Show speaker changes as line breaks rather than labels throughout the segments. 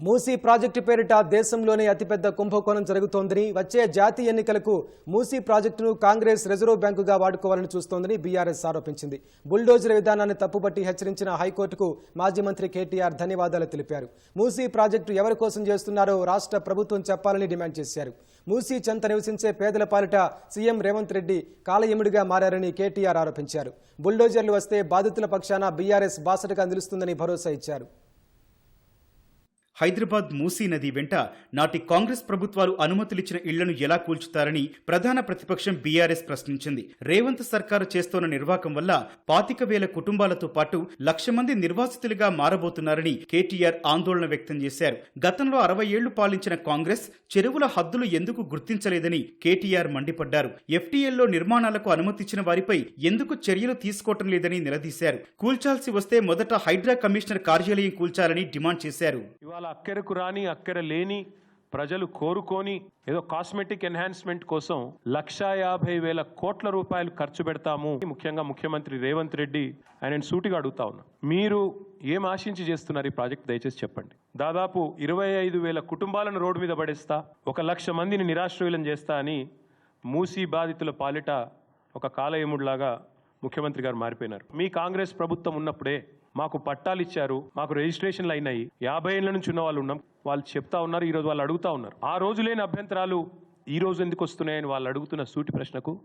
Musi project పేరిట దేశంలోనే అతిపెద్ద కుంభకోణం జరుగుతోందని వచ్చే జాతీయ ఎన్నికలకు మూసీ ప్రాజెక్టును కాంగ్రెస్ రిజర్వ్ బ్యాంకుగా వాడుకోవాలని చూస్తోందని బీఆర్ఎస్ ఆరోపించింది. బుల్డోజర్ విధానాన్ని తప్పుపట్టి హెచ్చరించిన హైకోర్టుకు మాజీ మంత్రి కేటీఆర్ ధన్యవాదాలు తెలిపారు. మూసీ ప్రాజెక్టు ఎవరి కోసం చేస్తున్నారో రాష్ట్ర ప్రభుత్వం చెప్పాలని డిమాండ్ చేశారు. మూసీ చెంత నివసించే పేదల పాలిట సీఎం రేవంత్ రెడ్డి కాలయముడిగా మారని కేటీఆర్ ఆరోపించారు. బుల్డోజర్లు వస్తే బాధితుల పక్షాన బీఆర్ఎస్ బాసటగా నిలుస్తుందని భరోసా ఇచ్చారు.
హైదరాబాద్ మూసీ నది వెంట నాటి కాంగ్రెస్ ప్రభుత్వాలు అనుమతులిచ్చిన ఇళ్ళను ఎలా కూల్చుతారని ప్రధాన ప్రతిపక్షం బీఆర్ఎస్ ప్రశ్నించింది. రేవంత్ సర్కారు చేస్తోన్న నిర్వాకం వల్ల పాతిక వేల కుటుంబాలతో పాటు లక్ష మంది నిర్వాసితులుగా మారబోతున్నారని కేటీఆర్ ఆందోళన వ్యక్తం చేశారు. గతంలో అరవై ఏళ్ళు పాలించిన కాంగ్రెస్ చెరువుల హద్దులు ఎందుకు గుర్తించలేదని కేటీఆర్ మండిపడ్డారు. ఎఫ్టీఎల్లో నిర్మాణాలకు అనుమతిచ్చిన వారిపై ఎందుకు చర్యలు తీసుకోవటం లేదని నిలదీశారు. కూల్చాల్సి వస్తే మొదట హైడ్రా కమిషనర్ కార్యాలయం కూల్చాలని డిమాండ్ చేశారు.
ఇవాళ అక్కరకు రాని అక్కర లేని ప్రజలు కోరుకొని ఏదో కాస్మెటిక్ ఎన్హాన్స్మెంట్ కోసం లక్షా యాభై వేల కోట్ల రూపాయలు ఖర్చు పెడతాము. ముఖ్యంగా ముఖ్యమంత్రి రేవంత్ రెడ్డి ఆయన సూటిగా అడుగుతా ఉన్నా. మీరు ఏం ఆశించి చేస్తున్నారు ఈ ప్రాజెక్ట్? దయచేసి చెప్పండి. దాదాపు ఇరవై ఐదు వేల కుటుంబాలను రోడ్డు మీద పడేస్తా ఒక లక్ష మందిని నిరాశ్రయులం చేస్తా అని మూసీ బాధితుల పాలిట ఒక కాలయముడిలాగా ముఖ్యమంత్రి గారు మారిపోయినారు. మీ కాంగ్రెస్ ప్రభుత్వం ఉన్నప్పుడే మాకు పట్టాలు ఇచ్చారు మాకు రిజిస్ట్రేషన్లు అయినాయి. యాభై ఏళ్ళ నుంచి ఉన్న వాళ్ళు ఉన్నాం. వాళ్ళు చెప్తా ఉన్నారు ఈరోజు వాళ్ళు అడుగుతా ఉన్నారు. ఆ రోజు లేని అభ్యంతరాలు ఈ రోజు ఎందుకు వస్తున్నాయని వాళ్ళు అడుగుతున్న సూటి ప్రశ్నకు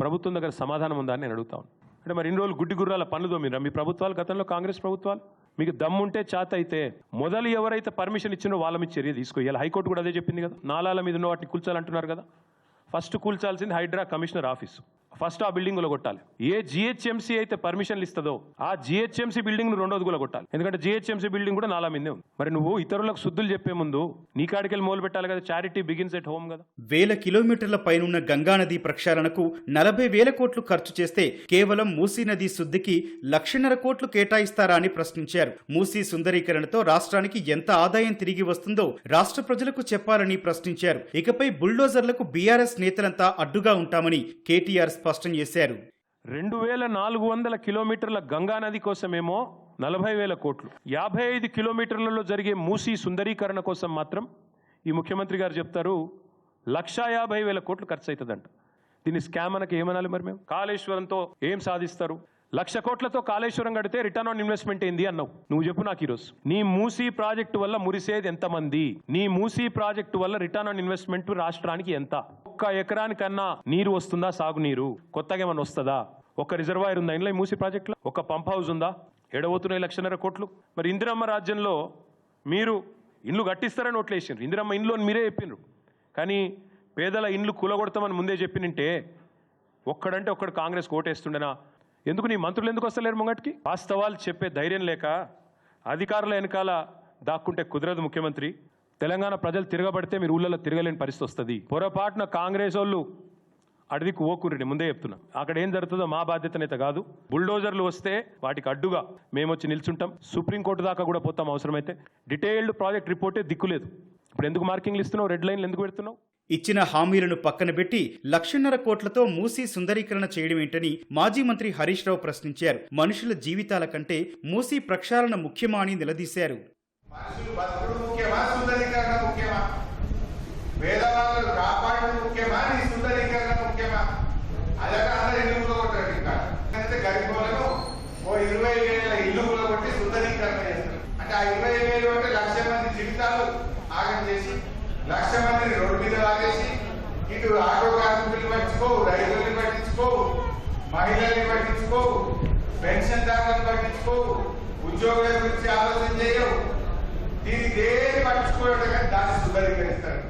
ప్రభుత్వం దగ్గర సమాధానం ఉందా అని నేను అడుగుతా ఉన్నాను అంటే మరి ఇన్ని రోజులు గుడ్డి గుర్రాల పనులు దోమిరా మీ ప్రభుత్వాలు గతంలో కాంగ్రెస్ ప్రభుత్వాలు? మీకు దమ్ముంటే చేత అయితే మొదలు ఎవరైతే పర్మిషన్ ఇచ్చినో వాళ్ళ మీద చర్య తీసుకో. ఇలా హైకోర్టు కూడా అదే చెప్పింది కదా. నాలాల మీద ఉన్న వాటిని కూల్చాలంటున్నారు కదా. ఫస్ట్ కూల్చాల్సింది హైడ్రా కమిషనర్ ఆఫీసు. ఫస్ట్ ఆ బిల్డింగ్ కొట్టాలి. ఏ జిహెచ్ఎంసీ అయితే పర్మిషన్లు ఇస్తుందో ఆ జిహెచ్ఎంసీ బిల్డింగ్ రెండోది కూడా కొట్టాలి. ఎందుకంటే జిహెచ్ఎంసీ బిల్డింగ్ కూడా నాలా మీదే ఉంది. మరి నువ్వు ఇతరులకు శుద్ధులు చెప్పే ముందు నీ కాడికెళ్ళి మొదలు పెట్టాలి కదా? చారిటీ బిగిన్స్ ఎట్ హోమ్ కదా?
వేల కిలోమీటర్ల పైనున్న గంగానది ప్రక్షాళనకు నలభై వేల కోట్లు ఖర్చు చేస్తే కేవలం మూసీ నది శుద్ధికి లక్షన్నర కోట్లు కేటాయిస్తారా అని ప్రశ్నించారు. మూసీ సుందరీకరణతో రాష్ట్రానికి ఎంత ఆదాయం తిరిగి వస్తుందో రాష్ట్ర ప్రజలకు చెప్పాలని ప్రశ్నించారు. ఇకపై బుల్డోజర్లకు బీఆర్ఎస్ నేతలంతా అడ్డుగా ఉంటామని కేటీఆర్ స్పష్టం చేశారు.
రెండు వేల నాలుగు వందల కిలోమీటర్ల గంగా నది కోసమేమో నలభై వేల కోట్లు. యాభై ఐదు కిలోమీటర్లలో జరిగే మూసీ సుందరీకరణ కోసం మాత్రం ఈ ముఖ్యమంత్రి గారు చెప్తారు లక్షా యాభై వేల కోట్లు ఖర్చు అవుతుందంట దీన్ని స్కామ్ అనకి ఏమనాలి మరి మేము? కాళేశ్వరంతో ఏం సాధిస్తారు? లక్ష కోట్లతో కాళేశ్వరం కడితే రిటర్న్ ఆన్ ఇన్వెస్ట్మెంట్ ఏంది అన్నావు? నువ్వు చెప్పు నాకు ఈరోజు. నీ మూసీ ప్రాజెక్టు వల్ల మురిసేది ఎంతమంది? నీ మూసీ ప్రాజెక్టు వల్ల రిటర్న్ ఆన్ ఇన్వెస్ట్మెంట్ రాష్ట్రానికి ఎంత? ఒక్క ఎకరానికన్నా నీరు వస్తుందా? సాగునీరు కొత్తగా ఏమైనా వస్తుందా? ఒక రిజర్వాయర్ ఉందా? ఇంట్లో మూసి ప్రాజెక్టులో ఒక పంప్ హౌస్ ఉందా? ఎడబోతున్నాయి లక్షన్నర కోట్లు. మరి ఇందిరమ్మ రాజ్యంలో మీరు ఇండ్లు కట్టిస్తారని ఓట్లేసిండ్రు. ఇందిరమ్మ ఇండ్లు అని మీరే చెప్పిండ్రు కానీ పేదల ఇండ్లు కూలగొడతామని ముందే చెప్పినంటే ఒక్కడంటే ఒక్కడు కాంగ్రెస్ ఓటేస్తుండేనా? ఎందుకు నీ మంత్రులు ఎందుకు వస్తలేరు ముంగటికి? వాస్తవాలు చెప్పే ధైర్యం లేక అధికారుల వెనకాల దాక్కుంటే కుదరదు ముఖ్యమంత్రి. తెలంగాణ ప్రజలు తిరగబడితే మీరు ఊళ్ళలో తిరగలేని పరిస్థితి వస్తుంది. పొరపాటున కాంగ్రెస్ వాళ్ళు అడవికి ఓకూరిని ముందే చెప్తున్నా. అక్కడ ఏం జరుగుతుందో మా బాధ్యతనైతే కాదు. బుల్డోజర్లు వస్తే వాటికి అడ్డుగా మేము వచ్చి నిల్చుంటాం. సుప్రీంకోర్టు దాకా కూడా పోతాం అవసరమైతే. డీటెయిల్డ్ ప్రాజెక్ట్ రిపోర్టే దిక్కులేదు ఇప్పుడు ఎందుకు మార్కింగ్లు ఇస్తున్నావు? రెడ్ లైన్లు ఎందుకు పెడుతున్నావు?
ఇచ్చిన హామీలను పక్కన పెట్టి లక్షన్నర కోట్లతో మూసీ సుందరీకరణ చేయడం ఏంటని మాజీ మంత్రి హరీష్ రావు ప్రశ్నించారు. మనుషుల జీవితాల కంటే మూసీ ప్రక్షాళన ముఖ్యమా అని నిలదీశారు.
మనుషులు బతుకుడు ముఖ్యమా? సుందరీకరణ ముఖ్యమా? పేదవాళ్ళు కాపాడు ముఖ్యమా? నీ సుందరీకరణ ముఖ్యమా? అదే అందరు ఇల్లు కూలగొట్టారు ఇంకా అయితే గరిబోలను ఓ ఇరవై వేల ఇల్లు కూలగొట్టి సుందరీకరణ చేస్తారు. అంటే ఆ ఇరవై వేలు అంటే లక్ష మంది జీవితాలు ఆగం చేసి లక్ష మందిని రోడ్డు మీద లాగేసి ఇటు ఆటో కార్మికులు పట్టించుకోవు రైతుల్ని పట్టించుకోవు మహిళల్ని పట్టించుకోవు పెన్షన్దారులను పట్టించుకోవు ఉద్యోగుల గురించి ఆలోచన చేయవు. దీన్ని దేని పట్టించుకోవడం కానీ దాన్ని సుందరీకరిస్తారు